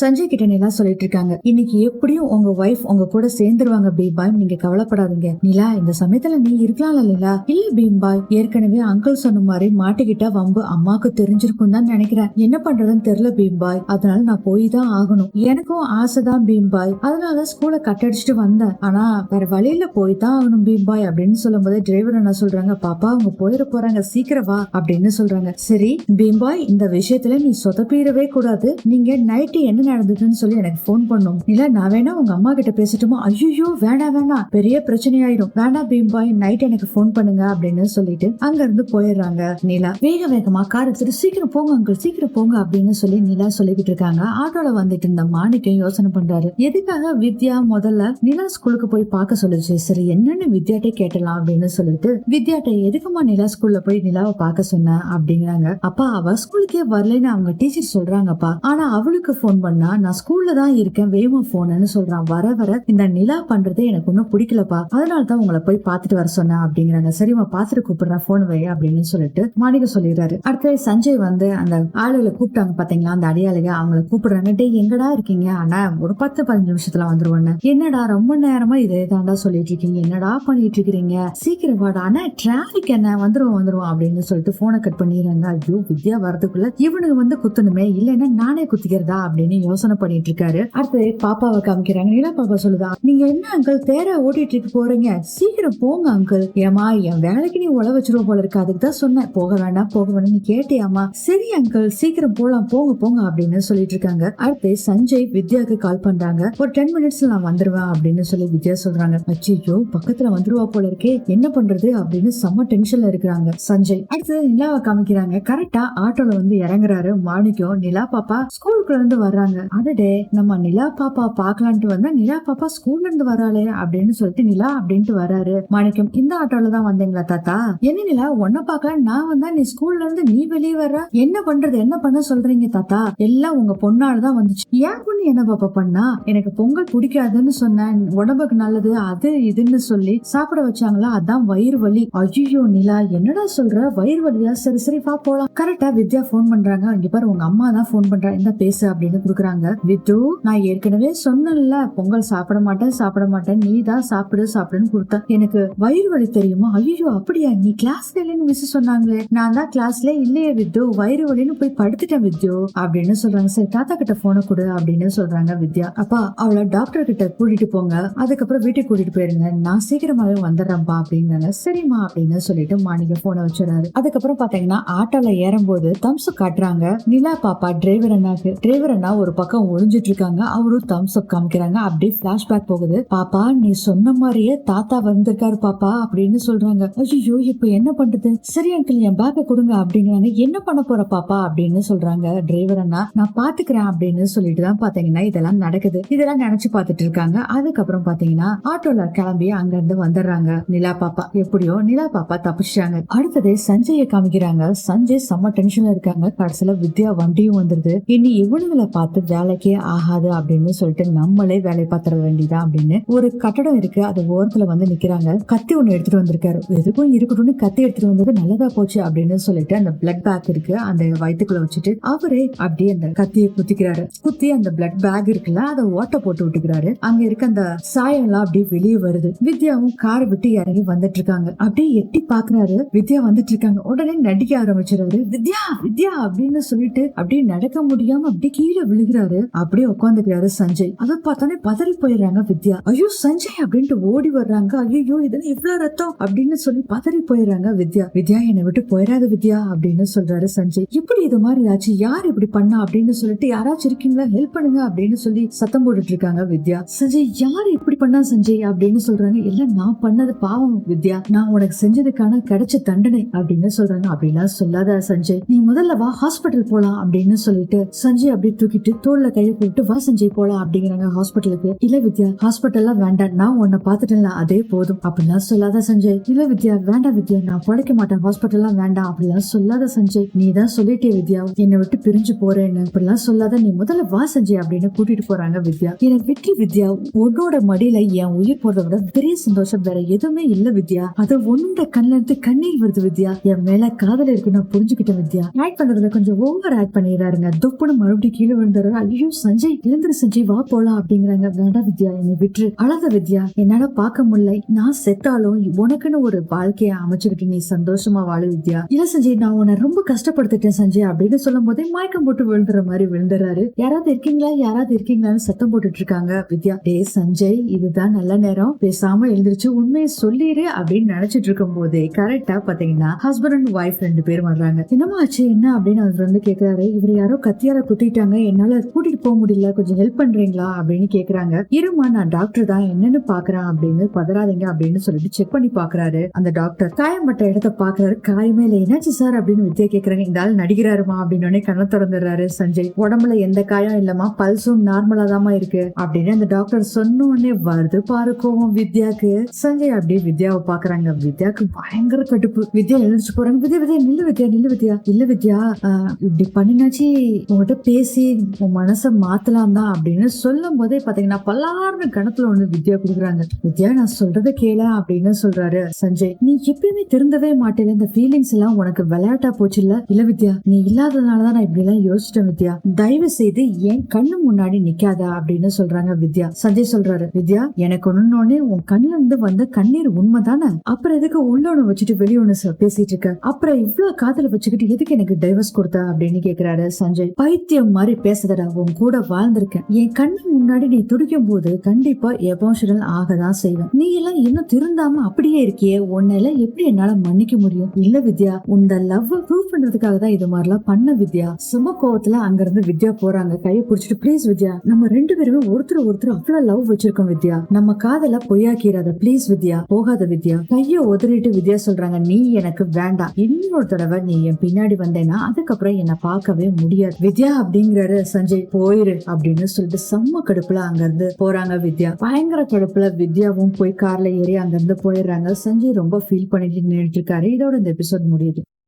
சஞ்சய் கிட்ட நிலா சொல்லிட்டு இருக்காங்க. இன்னைக்கு எப்படியும் உங்க ஒய்ஃப் உங்க கூட சேர்ந்துருவாங்க பீம்பாய். நீங்க கவலைப்படாதீங்க. நிலா இந்த சமயத்துல நீ இருக்கலாம்ல நிலா. இல்ல பீம்பாய். ஏற்கனவே அங்கிள் சொன்ன மாதிரி மாட்டிக்கிட்டா வம்பு அம்மாக்கு தெரிஞ்சிருக்கும் தான் நினைக்கிறேன். என்ன பண்றதுன்னு தெரியல பீம்பாய். அதனால நான் போய் தான் ஆகணும். எனக்கும் ஆசைதான் பீம்பாய். அதனால ஸ்கூலை கட்டடிச்சிட்டு வந்தேன். ஆனா வேற வழியில போய் தான் ஆகணும் பீம்பாய் அப்படின்னு சொல்லும்போது டிரைவர் என்ன சொல்றாங்க பாப்பா அவங்க போயிட போறாங்க. சீக்கிரம் வா அப்படின்னு சொல்றாங்க. சரி பீம்பாய் இந்த விஷயத்துல நீ சொதப்பிடவே கூடாது. நீங்க நைட்டு என்ன நடந்ததுன்னு சொல்லி எனக்கு ஃபோன் பண்ணும். இல்ல நான் வேணா உங்க அம்மா கிட்ட பேசட்டுமா? ஐயோ வேணாம் வேணாம். பெரிய பிரச்சனை ஆயிடும் வேணாம் பீம்பாய் நைட் எனக்கு ஃபோன் பண்ணுங்க அப்படின்னு சொல்லிட்டு அங்க இருந்து போயிடுறாங்க நிலா. வேக வேகமா கார் எடுத்துட்டு சீக்கிரம் போங்க அங்கிள் சீக்கிரம் போங்க அப்படின்னு சொல்லி நிலா சொல்லிக்கிட்டு இருக்காங்க. ஆட்டோல வந்துட்டு இருந்த மாணிக்கம் யோசனை பண்றாரு. எதுக்காக வித்யா முதல்ல நிலா ஸ்கூலுக்கு போய் பார்க்க சொல்லுச்சு? சரி என்னன்னு வித்யாட்டே கேட்டலாம் அப்படின்னு சொல்லிட்டு வித்யாட்டை எதுக்குமா நிலா ஸ்கூல்ல போய் நிலாவை பார்க்க சொன்ன? அப்படிங்கிறாங்க. அப்பா அவ ஸ்கூலுக்கே வரலைன்னு அவங்க டீச்சர் சொல்றாங்கப்பா. ஆனா அவளுக்கு ஃபோன் பண்ண. நான் ஸ்கூல்ல தான் இருக்கேன் வேமா போனேன்னு சொல்றான். வர வர இந்த நிலா பண்றது எனக்கு ஒன்னும் பிடிக்கலப்பா. அதனால தான் உங்களை போய் பார்த்துட்டு வர சொன்னேன் அப்படிங்கிறாங்க. சரிம்மா பார்த்துட்டு கூப்பிடுறேன். போன் வை அப்படின்னு சொல்லிட்டு மாணிக்க சொல்லிடுறாரு. அடுத்து சஞ்சய் வந்து அந்த ஆளுகளை கூப்பிட்டாங்க பாத்தீங்களா? அந்த அடையாளிக அவங்கள கூப்பிடுறாங்க. டே எங்கடா இருக்கீங்க? ஆனா ஒரு பத்து பதினஞ்சு நிமிஷத்துல வந்துருவானு என்னடா ரொம்ப நேரமா இதே தாண்டா சொல்லிட்டு இருக்கீங்க. என்னடா பண்ணிட்டு இருக்கீங்க? சீக்கிரம் வாடா. ஆனா டிராபிக் என்ன? வந்துருவோம் வந்துருவோம் அப்படின்னு சொல்லிட்டு போனை கட் பண்ணிடுறாங்க. ஐயோ வித்யா வரதுக்குள்ள இவனுக்கு வந்து குத்தணுமே. இல்லைன்னா நானே குத்திக்கிறதா? அப்படின்னு யோசனை பண்ணிட்டு இருக்காரு. அடுத்து பாப்பாவை காமிக்கிறாங்க. நிலா பாப்பா சொல்லுதா நீங்க என்ன அங்கிள் தேர ஓட்டிட்டு இருக்கு போறீங்க. சீக்கிரம் போங்க அங்கிள் ஏமா என் வேலைக்கு நீ உழ வச்சிருவோம் போல இருக்கு. அதுக்கு தான் சொன்னேன். போக வேண்டாம் போக வேண்டாம் நீ கேட்டியாமா சரி அங்கிள் சீக்கிரம் போலாம். போங்க போங்க அப்படின்னு சொல்லிட்டு இருக்காங்க. அடுத்து சஞ்சய் வித்யாக்கு கால் பண்றாங்க. ஒரு டென் மினிட்ஸ்ல நான் வந்துருவேன் அப்படின்னு சொல்லி வித்யா சொல்றாங்க. அச்சோ பக்கத்துல வந்துருவா போல இருக்கே. என்ன பண்றது? அப்படின்னு செம்ம டென்ஷன்ல இருக்கிறாங்க சஞ்சய். அடுத்து நிலாவை காமிக்கிறாங்க. கரெக்டா ஆட்டோல வந்து இறங்குறாரு மாணிக்கம். நிலா பாப்பா ஸ்கூலுக்குள்ள இருந்து வர்றாங்க. அடடே நம்ம நிலா பாப்பா பாக்கலான்ட்டு வந்தா நிலா பாப்பா ஸ்கூல்ல இருந்து வராளே அப்படின்னு சொல்லிட்டு நிலா அப்படின்ட்டு வராரு. மாணிக்கம் இந்த ஆட்டோல தான் வந்தீங்களா தாத்தா? என்ன நிலா உன்ன பாக்க நான் வந்தா நீ ஸ்கூல்ல இருந்து நீ வெளியே வர்ற? என்ன பண்றது என்ன பண்ண சொல்றீங்க தாத்தா? எல்லாம் உங்க பொண்ணால தான் வந்துச்சு. ஏன் பொண்ணு என்ன பாப்பா பண்ணா? எனக்கு பொங்கல் பிடிக்காதுன்னு சொன்னேன் உடம்புக்கு நல்லது அது இதுன்னு சொல்லி சாப்பிட வச்சாங்களா? அதான் வயிறு வலி. அஜியோ நிலா என்னடா சொல்ற? வயிறு வலியா? சரி சரி பா போலாம். கரெக்டா வித்யா ஃபோன் பண்றாங்க. இங்க பாரு உங்க அம்மா தான் ஃபோன் பண்றா. இந்த பேசு அப்படின்னு குடுக்குறாங்க விட்டு நான் ஏற்கனவே சொன்னேன்ல பொங்கல் சாப்பிட மாட்டேன் சாப்பிட மாட்டேன் நீ தான் சாப்பிடு சாப்பிடுன்னு கொடுத்த. எனக்கு வயிறு வலி தெரியுமா? ஐயோ அப்படியா? நீ கிளாஸ்ல இல்லைன்னு மிஸ் சொன்னாங்களே. நான் தான் கிளாஸ்ல இல்லையே வித்து வயிறு வலின்னு போய் படுத்துட்டேன் வித்யோ அப்படின்னு சொல்றாங்க. சரி தாத்தா கிட்ட போனை கொடு அப்படின்னு சொல்றாங்க வித்யா. அப்பா அவளை டாக்டர் கிட்ட கூட்டிட்டு போங்க. அதுக்கப்புறம் வீட்டுக்கு கூட்டிட்டு போயிருங்க. நான் சீக்கிரமாவே வந்துடுறேன்ப்பா அப்படிங்கிறாங்க சரிம்மா அப்படின்னு சொல்லிட்டு மாணிக்க போனை வச்சுறாரு அதுக்கப்புறம் பாத்தீங்கன்னா ஆட்டோல ஏறும்போது தம்சு காட்டுறாங்க. நிலா பாப்பா டிரைவர் அண்ணாக்கு. டிரைவர் அண்ணா ஒரு பக்கம் ஒளிஞ்சிட்டு இருக்காங்க அவரும் தம்ஸ் அப் காமிக்கிறாங்க. அப்படியே பிளாஷ்பேக் போகுது. பாப்பா நீ சொன்ன மாதிரியே தாத்தா வந்திருக்காரு பாப்பா அப்படின்னு சொல்றாங்க. ஐயோ இப்ப என்ன பண்றது? சரி அங்கிள் என் பேக்க கொடுங்க அப்படிங்கிறாங்க என்ன பண்ண போற பாப்பா? அப்படின்னு சொல்றாங்க. டிரைவர் அண்ணா நான் பாத்துக்கிறேன் அப்படின்னு சொல்லிட்டு தான் பாத்தீங்கன்னா இதெல்லாம் நடக்குது. இதெல்லாம் நினைச்சு பாத்துட்டு இருக்காங்க. அதுக்கப்புறம் பாத்தீங்கன்னா ஆட்டோல கிளம்பி அங்க இருந்து வந்துடுறாங்க. நிலா பாப்பா. எப்படியோ நிலா பாப்பா தப்பிச்சிட்டாங்க. அடுத்தது சஞ்சயை காமிக்கிறாங்க. சஞ்சய் செம்ம டென்ஷன்ல இருக்காங்க. கடைசியில வித்யா வண்டியும் வந்துருது. இனி இவனுங்களை பார்த்து வேலைக்கே ஆகாது அப்படின்னு சொல்லிட்டு நம்மளே வேலை பார்த்துட வேண்டியதா அப்படின்னு ஒரு கட்டடம் இருக்கு. அது ஓரத்துல வந்து நிக்கிறாங்க. கத்தி ஒண்ணு எடுத்துட்டு வந்திருக்காரு. எதுக்கும் இருக்கட்டும்னு கத்தி எடுத்துட்டு வந்தது நல்லதா போச்சு அப்படின்னு சொல்லிட்டு அந்த பிளட் பேக் இருக்கு. அந்த வயிற்றுக்குள்ள வச்சுட்டு அவரே அப்படியே அந்த கத்தியை குத்திக்கிறாரு. குத்தி அந்த பிளட் பேக் இருக்குல்ல அதை ஓட்ட போட்டு விட்டுக்கிறாரு. அங்க இருக்க அந்த சாயம் எல்லாம் அப்படியே வெளியே வருது. வித்யாவும் காரை விட்டு இறங்கி வந்துட்டு இருக்காங்க அப்படியே எட்டி பாக்குறாரு. வித்யா வந்துட்டு இருக்காங்க உடனே நடிக்க ஆரம்பிச்சிருவாரு வித்யா வித்யா அப்படின்னு சொல்லிட்டு அப்படியே நடக்க முடியாம அப்படியே கீழே விழுகிறாரு அப்படியே உட்காந்துக்கிறாரு சஞ்சய். அதை பார்த்தோன்னே பதறி போயிடுறாங்க வித்யா. ஐயோ சஞ்சய் அப்படின்ட்டு ஓடி வர்றாங்க. ஐயோ இதெல்லாம் இவ்வளவு ரத்தம்? அப்படின்னு சொல்லி பதறி போயிடுறாங்க வித்யா. வித்யா என்னை விட்டு போயிடாத வித்யா அப்படின்னு சொல்றாரு சஞ்சய். இப்படி இது மாதிரி ஆச்சு. யார் இப்படி பண்ணா அப்படின்னு சொல்லிட்டு யாராச்சும் இருக்கீங்களா? ஹெல்ப் பண்ணுங்க அப்படின்னு சொல்லி சத்தம் போட்டுட்டு இருக்காங்க வித்யா. சஞ்சய் யார் இப்படி பண்ணா சஞ்சய் அப்படின்னு சொல்றாங்க. இல்ல நான் பண்ணது பாவம் வித்யா. நான் உனக்கு செஞ்சதுக்கான கிடைச்ச தண்டனை அப்படின்னு சொல்றாங்க. அப்படிலாம் சொல்லாத சஞ்சய். நீ முதல்ல வா ஹாஸ்பிட்டல் போலாம் அப்படின்னு சொல்லிட்டு சஞ்சய் அப்படியே தூக்கிட்டு தோல்ல கையை போட்டு வா சஞ்சய் போலாம் அப்படிங்கிறாங்க ஹாஸ்பிட்டலுக்கு. இல்ல வித்யா ஹாஸ்பிட்டல்லாம் வேண்டாம். நான் உன்னை பாத்துட்டேன்ல அதே போதும். அப்படிலாம் சொல்லாத சஞ்சய். இல்ல வித்யா வேண்டாம் வித்யா நான் பழைக்க மாட்டேன். ஹாஸ்பிட்டல்லாம் வேண்டாம். அப்படிலாம் சொல்லாத சஞ்சய். நீ தான் சொல்லிட்டே வித்யா. என்னை விட்டு பிரிஞ்சு போறேன்னு. அப்படிலாம் சொல்லாத நீ முதல்ல வா சஞ்சய் அப்படின்னு கூட்டிட்டு போறாங்க வித்யா. எனக்கு வெற்றி வித்யா உன்னோட மடியில என் உயிர் போறத விட பெரிய சந்தோஷம் வேற எதுவுமே இல்ல வித்யா. அது உன்னோட கண்ணுல இருந்து கண்ணீர் வருது வித்யா. என் மேல காதல் இருக்கு நான் புரிஞ்சுக்கிட்டேன் வித்யா. ஆக்ட் பண்றதுல கொஞ்சம் ஓவர் ஆக்ட் பண்ணிடுறாருங்க. துப்புன்னு மறுபடியும் கீழே விழுந்து சொல்றாரு ஐயோ சஞ்சய் எழுந்திரு சஞ்சய் வா போலாம் அப்படிங்கிறாங்க. வேண்டாம் வித்யா என்னை விட்டு அழாத வித்யா என்னால பார்க்க முடியல. நான் செத்தாலும் உனக்குன்னு ஒரு வாழ்க்கைய அமைச்சுக்கிட்டு நீ சந்தோஷமா வாழு வித்யா. இல்ல சஞ்சய் நான் உன்னை ரொம்ப கஷ்டப்படுத்திட்டேன் சஞ்சய் அப்படின்னு சொல்லும் போதே மயக்கம் போட்டு விழுந்துற மாதிரி விழுந்துறாரு. யாராவது இருக்கீங்களா? யாராவது இருக்கீங்களான்னு சத்தம் போட்டுட்டு இருக்காங்க வித்யா. டே சஞ்சய் இதுதான் நல்ல நேரம். பேசாம எழுந்திருச்சு உண்மையை சொல்லிடு அப்படின்னு நினைச்சிட்டு இருக்கும் போதே கரெக்டா பாத்தீங்கன்னா ஹஸ்பண்ட் அண்ட் ஒய்ஃப் ரெண்டு பேரும் வர்றாங்க. என்னமா ஆச்சு? என்ன? அப்படின்னு அவர் வந்து கேக்குறாரு. இவர் யாரோ கத்தியால குத்திட்டாங்க. என்னால கூட்டிட்டு போக முடியல கொஞ்சம் ஹெல்ப் பண்றீங்களா அப்படின்னு கேக்குறாங்க. இருமா நான் டாக்டர் தான் என்னன்னு பாக்குறேன் அப்படின்னு பதறாதீங்க அப்படின்னு சொல்லிட்டு செக் பண்ணி பாக்குறாரு. அந்த டாக்டர் காயம்பட்ட இடத்த பாக்குறாரு. காயமே இல்ல என்னாச்சு சார் அப்படின்னு வித்தியா கேக்குறாங்க. இந்த ஆள் நடிக்கிறாருமா அப்படின்னு உடனே கண்ணை திறந்துடுறாரு சஞ்சய். உடம்புல எந்த காயம் இல்லமா பல்சும் நார்மலா தாமா இருக்கு அப்படின்னு அந்த டாக்டர் சொன்ன உடனே வருது பாரு கோவம் வித்யாக்கு சஞ்சய் அப்படியே வித்யாவை பாக்குறாங்க. வித்யாக்கு பயங்கர கடுப்பு. வித்யா எழுந்துச்சு போறாங்க. வித்யா வித்யா நில்லு வித்யா நில்லு வித்யா. இல்ல வித்யா இப்படி பண்ணினாச்சு. உங்ககிட்ட பேசி உன் மனசை மாத்தலாம் தான் அப்படின்னு சொல்லும் போதே பாத்தீங்கன்னா பல்லாறு கணத்துல ஒண்ணு வித்யா கொடுக்குறாங்க. வித்யா நான் சொல்றத கேள அப்படின்னு சொல்றாரு சஞ்சய். நீ எப்பயுமே திருந்தவே மாட்டேல இந்த ஃபீலிங்ஸ் எல்லாம் உனக்கு விளையாட்டா போச்சு இல்ல இல்ல வித்யா நீ இல்லாததுனாலதான் நான் இப்படி எல்லாம் யோசிச்சிட்டேன் வித்யா. தயவு செய்து என் கண்ணு முன்னாடி நிக்காத அப்படின்னு சொல்றாங்க வித்யா. சஞ்சய் சொல்றாரு வித்யா எனக்கு ஒண்ணுனே உன் கண்ணுல இருந்து வந்த கண்ணீர் உண்மைதானே? அப்புறம் எதுக்கு உள்ள ஒண்ணு வச்சுட்டு வெளிய ஒண்ணு ச- பேசிட்டு இருக்க அப்புறம் இவ்வளவு காதல வச்சுக்கிட்டு எதுக்கு எனக்கு டைவர்ஸ் கொடுத்த அப்படின்னு கேக்குறாரு சஞ்சய். பைத்தியம் மாதிரி பேசுதடா உன் கூட வாழ்ந்திருக்கேன். என் கண்ணு முன்னாடி நீ துடிக்கும் போது கண்டிப்பா எமோஷனல் ஆகதான் செய்வேன். நீ எல்லாம் இன்னும் திருந்தாம அப்படியே இருக்கியே உன்னால எப்படி என்னால மன்னிக்க முடியும்? இல்ல வித்யா உந்த லவ் ப்ரூவ் பண்றதுக்காக தான் இது மாதிரிலாம் பண்ண வித்யா. சும கோவத்துல அங்க இருந்து வித்யா போறாங்க. கையை பிடிச்சிட்டு ப்ளீஸ் வித்யா நம்ம ரெண்டு பேருமே ஒருத்தர் ஒருத்தர் அவ்வளவு லவ் வச்சிருக்கோம் வித்யா. நம்ம காதல பொய்யாக்கிறாத ப்ளீஸ் வித்யா போகாத வித்யா. கைய உதறிட்டு வித்யா சொல்றாங்க நீ எனக்கு வேண்டாம். இன்னொரு தடவை நீ என் பின்னாடி வந்தேன்னா அதுக்கப்புறம் என்ன பார்க்கவே முடியாது. வித்யா அப்படிங்கிற சஞ்சய் போயிரு அப்படின்னு சொல்லிட்டு செம்ம கடுப்புல அங்க இருந்து போறாங்க வித்யா. பயங்கர கடுப்புல வித்யாவும் போய் கார்ல ஏறி அங்க இருந்து போயிடுறாங்க. சஞ்சய் ரொம்ப ஃபீல் பண்ணிட்டு நின்றுட்டு இருக்காரு. இதோட இந்த எபிசோட் முடியுது.